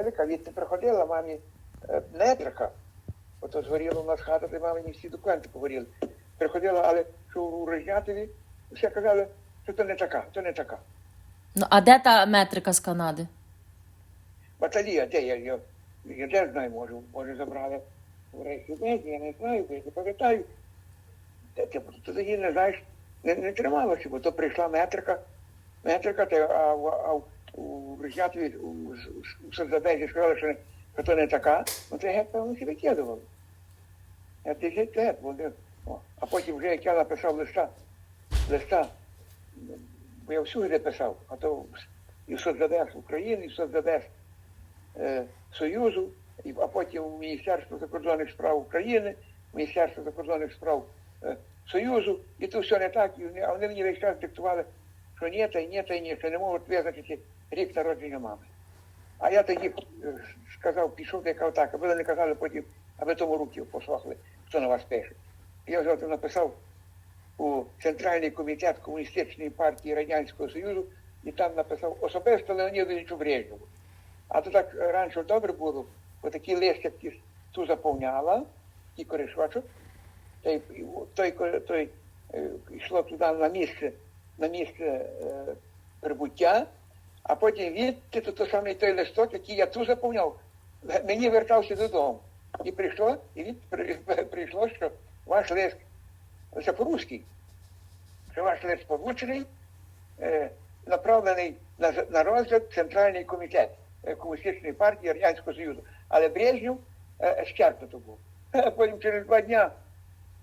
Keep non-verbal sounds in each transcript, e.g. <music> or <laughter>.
Михайлика, відти приходила мамі е, метрика. Ото згоріла у нас хата, де мамині всі документи погоріли. Приходила, але що у Рожнятові, все казали, що то не така, то не така. Ну, а де та метрика з Канади? Баталія, де я її? Я де знаю, може, може забрали в рейсі я не знаю, я не пам'ятаю. Де ти ти тоді не знаєш, не, не трималося, бо то прийшла метрика, метрика, та, а, а, в- у Созабезі сказали, що, то не така, ну то геть, певно, всі викидували. Я ти геть, геть, а потім вже як я написав листа, листа, бо я всюди писав, а то і в Соцзадес України, і в Соцзадес е, Союзу, і, а потім в Міністерство закордонних справ України, Міністерство закордонних справ е, Союзу, і то все не так, і вони, а вони мені весь час диктували, що ні, та й ні, та й ні, що не можуть визначити рік народження мами. А я тоді е, сказав, пішов, й казав так, аби ви не казали потім, аби тому руки послухали, хто на вас пише. Я взяв написав у Центральний комітет Комуністичної партії Радянського Союзу і там написав особисто Леонідовичу Брежневу. А то так раніше добре було, бо такі листя ту заповняла, ті коришвачок, той, той, той, той е, йшло туди на місце, на місце е, прибуття, а потім відти то, саме той листок, який я ту заповняв, мені вертався додому. І прийшло, і від при- <laughs> прийшло, що ваш лист, це по-русски, що ваш лист получений, е, направлений на, на розгляд Центральний комітет е, Комуністичної партії Радянського Союзу. Але Брежнєв е, щерпнуто був. <laughs> Потім через два дня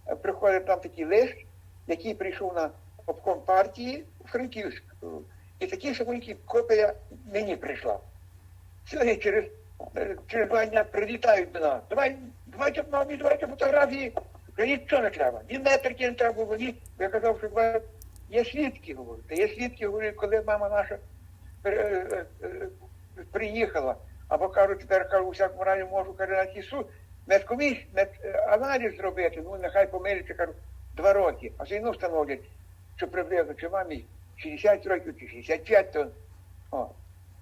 е, приходить там такий лист, який прийшов на обком партії у Франківськ. Е, І такий самий копія мені прийшла. Сьогодні через, е, через два дня прилітають до нас. Давай, давайте мамі, давайте фотографії. Нічого не треба. Ні метрики не треба було, ні. Я казав, що два- є свідки, говорю. Є свідки, говорю, коли мама наша е, е, приїхала. Або кажуть, тепер кажу, у всякому разі можу каже, на суд. Медкоміс, мед, аналіз зробити, ну нехай помиляться, кажу, два роки. А все одно встановлять, що приблизно, чи мамі 60 років, чи 65, то о.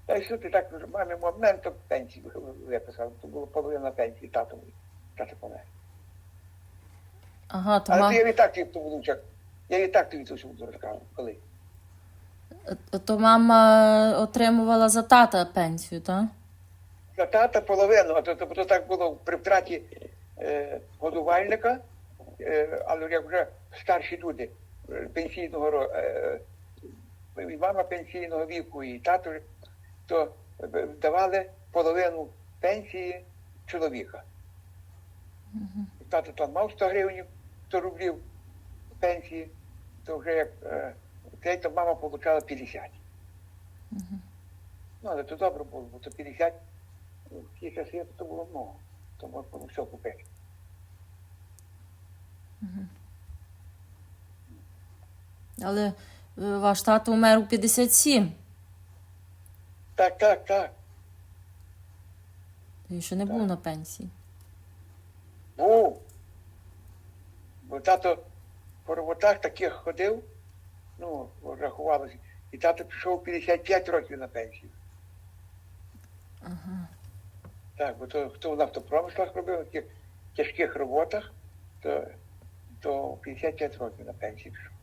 Та й що ти так кажу, мамі моментом пенсії виписав, то було половина пенсії татової. Тато помер. Ага, то, Але ма... то я і так тобі чек. Я і так тобі то все буду. Коли? то мама отримувала за тата пенсію, так? За тата половину, а то, то, то так було при втраті е, годувальника, е, але як вже старші люди е, пенсійного е, і мама пенсійного віку, і тато, то е, давали половину пенсії чоловіка. Тато там мав 100 гривень, 100 рублів пенсії, то вже як е, цей, то мама отримала 50. Ну, але то добре було, бо то 50 в ті часи то було много. То можна було все купити. Але е, ваш тато умер у 57. Так, так, так. Він ще не був на пенсії. Був. Бо тато по роботах таких ходив, ну, рахувалося, і тато пішов 55 років на пенсію. Ага. Так, бо то хто в нафтопромислах робив, в таких тяжких роботах, то, то 55 років на пенсію пішов.